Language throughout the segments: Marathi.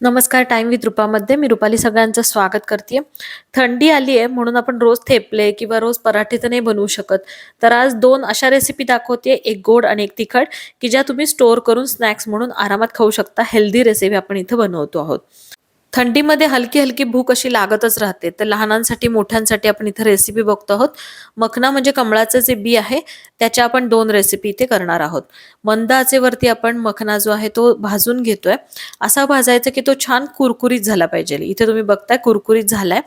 नमस्कार टाइम विथ रुपामध्ये मी रुपाली सगळ्यांचं स्वागत करते थंडी आली आहे म्हणून आपण रोज थेपले किंवा रोज पराठे तर नाही बनवू शकत. तर आज दोन अशा रेसिपी दाखवते एक गोड आणि एक तिखट की ज्या तुम्ही स्टोअर करून स्नॅक्स म्हणून आरामात खाऊ शकता. हेल्दी रेसिपी आपण इथं बनवतो आहोत. थंडीमध्ये हलकी हलकी भूक अशी लागतच राहते. तर लहानांसाठी मोठ्यांसाठी आपण इथं रेसिपी बघतो आहोत. मखना म्हणजे कमळाचं जे बी आहे त्याच्या आपण दोन रेसिपी इथे करणार आहोत. मंद आचेवरती आपण मखना जो आहे तो भाजून घेतोय. असा भाजायचा की तो छान कुरकुरीत झाला पाहिजे. इथे तुम्ही बघताय कुरकुरीत झालाय.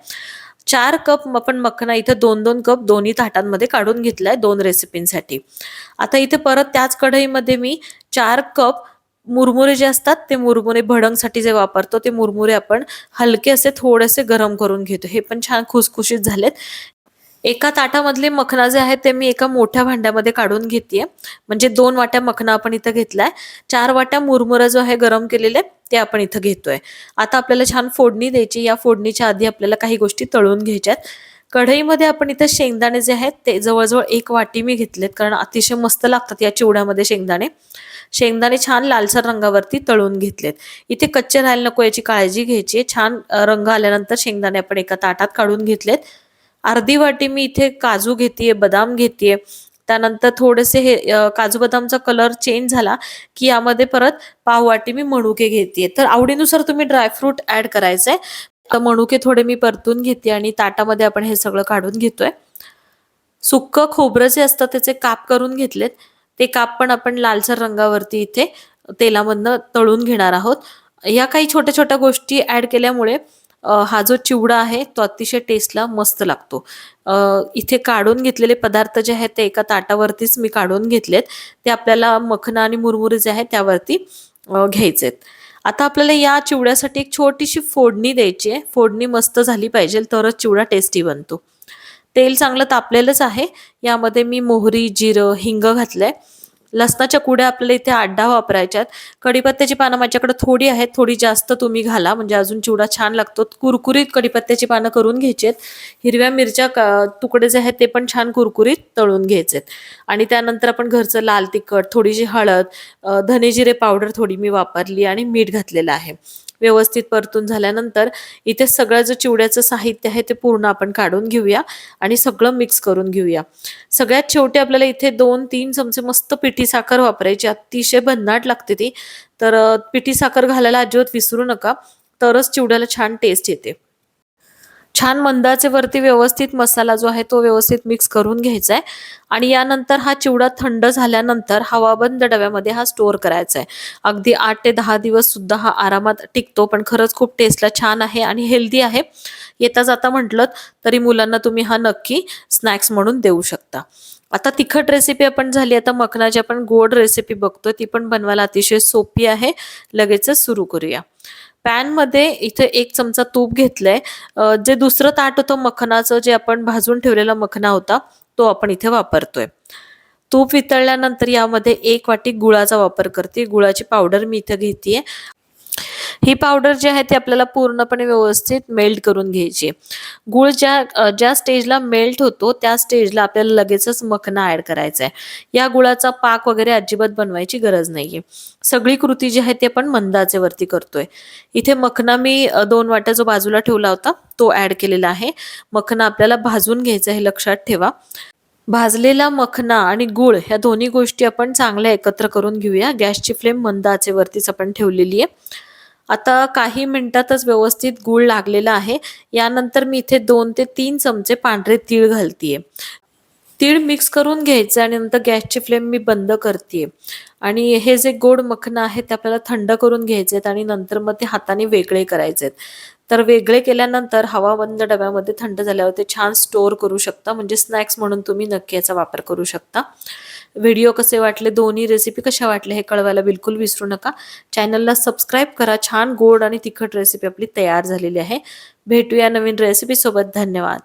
चार कप आपण मखना इथं दोन दोन कप दोन्ही ताटांमध्ये काढून घेतलाय दोन रेसिपींसाठी आता इथे परत त्याच कढईमध्ये मी चार कप मुरमुरे जे असतात ते मुरमुरे भडंगसाठी जे वापरतो ते मुरमुरे आपण हलके असे थोडेसे गरम करून घेतो. हे पण छान खुसखुशीत झालेत. एका ताटामधले मखना जे आहेत ते मी एका मोठ्या भांड्यामध्ये काढून घेते म्हणजे दोन वाट्या मखना आपण इथं घेतलाय. चार वाट्या मुरमुरा जो आहे गरम केलेले ते आपण इथं घेतोय. आता आपल्याला छान फोडणी द्यायची या फोडणीच्या आधी आपल्याला काही गोष्टी तळून घ्यायच्यात. कढईमध्ये आपण इथं शेंगदाणे जे आहेत ते जवळजवळ एक वाटी मी घेतलेत कारण अतिशय मस्त लागतात या चिवड्यामध्ये शेंगदाणे. शेंगदाणे छान लालसर रंगावरती तळून घेतलेत. इथे कच्चे राहायला नको याची काळजी घ्यायची छान रंग आल्यानंतर शेंगदाणे आपण एका ताटात काढून घेतलेत. अर्धी वाटी मी इथे काजू घेते बदाम घेते त्यानंतर थोडेसे हे काजू बदामचा कलर चेंज झाला की यामध्ये परत पाव वाटी मी मणुके घेते तर आवडीनुसार तुम्ही ड्रायफ्रूट ऍड करायचंय. तर मणुके थोडे मी परतून घेते आणि ताटामध्ये आपण हे सगळं काढून घेतोय. सुक्क खोबरं जे असतं त्याचे काप करून घेतलेत. ते काप पण आपण लालसर रंगावरती इथे तेलामधनं तळून घेणार आहोत. या काही छोट्या छोट्या गोष्टी ऍड केल्यामुळे हा जो चिवडा आहे तो अतिशय टेस्टला मस्त लागतो. इथे काढून घेतलेले पदार्थ जे आहेत ते एका ताटावरतीच मी काढून घेतलेत. ते आपल्याला मखना आणि मुरमुरे जे आहेत त्यावरती घ्यायचेत. आता आपल्याला या चिवड्यासाठी एक छोटीशी फोडणी द्यायची आहे. फोडणी मस्त झाली पाहिजे तरच चिवडा टेस्टी बनतो. तेल चांगलं तापलेलंच आहे. यामध्ये मी मोहरी जिरं हिंग घातलंय. लसणाच्या कुड्या आपल्याला इथे आठ दहा वापरायच्यात. कडीपत्त्याची पानं माझ्याकडे थोडी आहेत थोडी जास्त तुम्ही घाला. म्हणजे अजून चिवडा छान लागतो. कुरकुरीत कडीपत्त्याची पानं करून घ्यायचेत. हिरव्या मिरच्या तुकडे जे आहेत ते पण छान कुरकुरीत तळून घ्यायचेत. आणि त्यानंतर आपण घरचं लाल तिखट थोडीशी हळद धने जिरे पावडर थोडी मी वापरली आणि मीठ घातलेलं आहे. व्यवस्थित परतून झाल्यानंतर इथे सगळं जो चिवड्याचं साहित्य आहे ते पूर्ण आपण काढून घेऊया आणि सगळं मिक्स करून घेऊया. सगळ्यात शेवटी आपल्याला इथे दोन तीन चमचे मस्त पिठी साखर वापरायची अतिशय भन्नाट लागते ती. तर पिठी साखर घालायला अजिबात विसरू नका तरच चिवड्याला छान टेस्ट येते. छान मंदाचे वरती व्यवस्थित मसाला जो आहे तो व्यवस्थित मिक्स करून घ्यायचा आहे आणि यानंतर हा चिवडा थंड झाल्यानंतर हवाबंद डब्यामध्ये हा स्टोअर करायचा आहे अगदी आठ ते दहा दिवस सुद्धा हा आरामात टिकतो पण खरंच खूप टेस्टला छान आहे आणि हेल्दी आहे. येता जाता म्हटलं तरी मुलांना तुम्ही हा नक्की स्नॅक्स म्हणून देऊ शकता. आता तिखट रेसिपी आपण झाली आता मखनाची आपण गोड रेसिपी बघतो ती पण बनवायला अतिशय सोपी आहे. लगेचच सुरू करूया. पॅनमध्ये इथे एक चमचा तूप घेतलंय. जे दुसरं ताट होतं मखनाचं जे आपण भाजून ठेवलेला मखना होता तो आपण इथे वापरतोय. तूप वितळल्यानंतर यामध्ये एक वाटी गुळाचा वापर करते. गुळाची पावडर मी इथे घेते ही पावडर जी आहे ती आपल्याला पूर्णपणे व्यवस्थित मेल्ट करून घ्यायची गुळ ज्या ज्या स्टेजला मेल्ट होतो त्या स्टेजला आपल्याला लगेचच मखना ऍड करायचा आहे. या गुळाचा पाक वगैरे अजिबात बनवायची गरज नाहीये. सगळी कृती जी आहे ती आपण मंदाचे वरती करतोय. इथे मखना मी दोन वाट्या जो बाजूला ठेवला होता तो ऍड केलेला आहे. मखना आपल्याला भाजून घ्यायचा हे लक्षात ठेवा. भाजलेला मखना आणि गुळ ह्या दोन्ही गोष्टी आपण चांगल्या एकत्र करून घेऊया. गॅसची फ्लेम मंद आचेवरतीच आपण ठेवलेली आहे. आता काही मिनिटातच व्यवस्थित गूळ लागलेला आहे. यानंतर मी इथे दोन ते तीन चमचे पांढरे तीळ घालतीये. तीळ मिक्स करून घ्यायचं आणि नंतर गॅसची फ्लेम मी बंद करते आणि हे जे गोड मखनं आहे ते आपल्याला थंड करून घ्यायचे आहेत आणि नंतर मग ते हाताने वेगळे करायचे आहेत. तर वेगळे केल्यानंतर हवा बंद डब्यामध्ये थंड झाल्यावर ते छान स्टोअर करू शकता. म्हणजे स्नॅक्स म्हणून तुम्ही नक्की याचा वापर करू शकता. व्हिडिओ कसे वाटले दोन्ही रेसिपी कशा वाटल्या हे कळवायला बिलकुल विसरू नका. चॅनलला सबस्क्राईब करा छान गोड आणि तिखट रेसिपी आपली तयार झालेली आहे. भेटूया नवीन रेसिपीसोबत धन्यवाद.